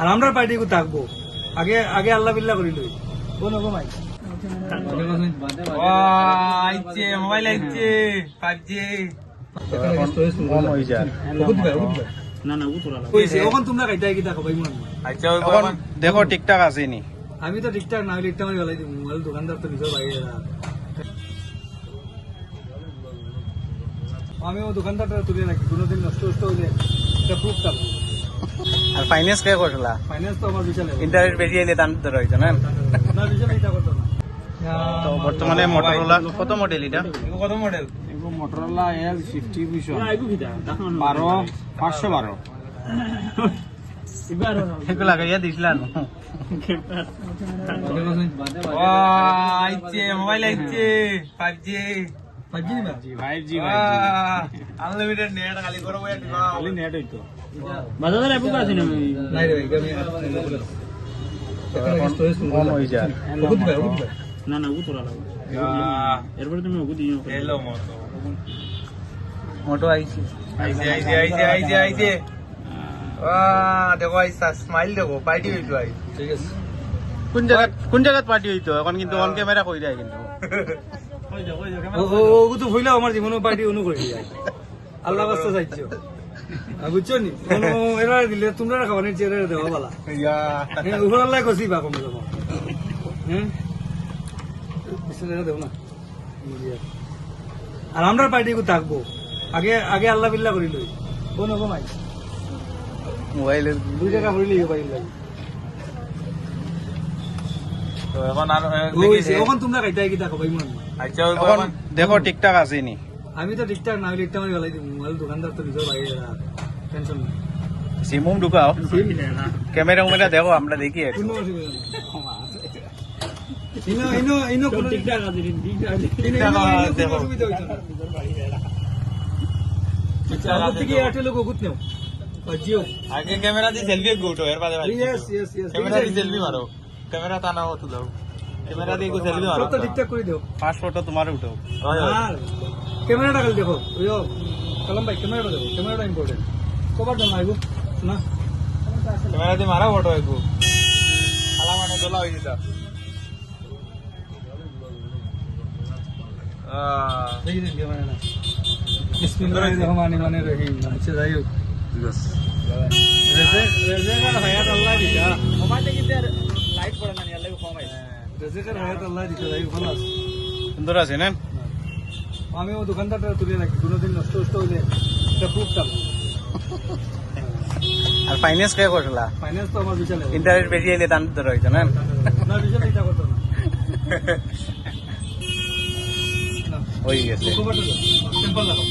আর আমরা পার্টি থাকব। আগে আগে আল্লাহ বিল্লাহ করি লই কোন হব মাই আইছে মোবাইল আইছে দেখো ভাই এখন দেখো ঠিকঠাক আছে নি আমি তো ঠিকঠাক না হলে একটা আমি গলাই দিব। মোবাইল দোকানদার তো নিজের বাইরে আমি ও দোকানদারটা তুলে রাখি। কোনোদিন নষ্ট নষ্ট হইলে এটা প্রুফ থাকব। আর ফাইন্যান্স কে করলা ফাইন্যান্স তো আমার বিশাল। ইন্টারেস্ট বেশি এলে দাম ধরে হইতো না? না বিশাল এটা করতো না। তো বর্তমানে মোটরোলা কত মডেল এটা কত model Motorola L fifty vision বারো পাঁচশো বারো এগুলো লাগাইয়া দিছিলাম আইছে মোবাইল আইছে ফাইভ জি পাঁচজি না ফাইভ জি আনলিমিটেড নেট খালি করে বইয়া খালি নেট হইতো নাই রে ভাই আমি স্টোরেজ কম যায় বহুত ভাই বহুত ভাই হ্যালো মতো মোটো আইছি আইছে আইছে আইছে আইছে আইছে আহ দেখো আইসা স্মাইল দেখো পার্টি হইতো আই ঠিক আছে কোন জায়গা কোন জায়গাত পার্টি হইতো এখন কিন্তু অন ক্যামেরা কই দেয় কিন্তু ও ও ও তো ভইলা আমার জীবনে পার্টি অনু করে আল্লাহ বাস্তা চাইছো বুঝছ নি? কোনো এরা দিলে তোমরা খাবার চেয়ারে দেওয়া বালা। ইয়া। উপর আল্লাহ কষি বা কমে যাব। হ্যাঁ? দেবো না? আর আমরা পার্টি থাকব। আগে আগে আল্লাহ বিল্লাহ করি লই কোন হব মাই মোবাইলের দুই টাকা ভরিলি পাই তো এখন আর এখন তোমরা কাইটা কি দেখো ভাই মন আচ্ছা এখন দেখো ঠিকঠাক আছে নি? আমি তো ঠিকঠাক না হলে একটা আমি গলাই দিব মোবাইল দোকানদার তো নিজের বাইরে টেনশন নেই। সিমুম ঢুকাও। ক্যামেরা উমেরা দেখো আমরা দেখি একটু। ইনো ইনো ইনো কোনো ঠিকঠাক আছে ঠিকঠাক আছে। আচ্ছা থেকে এয়ারটেল নেও। জিও আগে ক্যামেরা দিয়ে সেলফি গুটো এর বাদে ইয়েস ইয়েস ইয়েস ক্যামেরা দিয়ে সেলফি মারো ক্যামেরা তা না হতো দাও ক্যামেরা দিয়ে সেলফি মারো সবটা ঠিকঠাক করে দিও ফটো তোমার উঠো আর ক্যামেরাটা খালি দেখো ওইও কালাম ভাই ক্যামেরাটা দেখো ক্যামেরাটা ইম্পর্টেন্ট কবার দাম আইবো না ক্যামেরা দিয়ে মারা ফটো একটু আলা মানে দোলা হয়ে যেত আহ দেখি দিন ক্যামেরাটা বিসমিল্লাহির রহমানির রহিম আচ্ছা যাই হোক রেজেকের হায়াত আল্লাহ দিতা রেজেকের হায়াত আল্লাহ দিতা ভালো আছে সুন্দর আছে না? আমি ও দোকানদারটা তুলে রাখি কোনোদিন নষ্ট নষ্ট হইলে এটা প্রুফ থাকব আর ফাইন্যান্স কে করলা? ফাইন্যান্স তো আমার বিশাল ইন্টারেস্ট বেশি এলে দাম ধরে হইতো না? না বিশাল এটা করতো না। হয়ে গেছে। সিম্পল দেখো।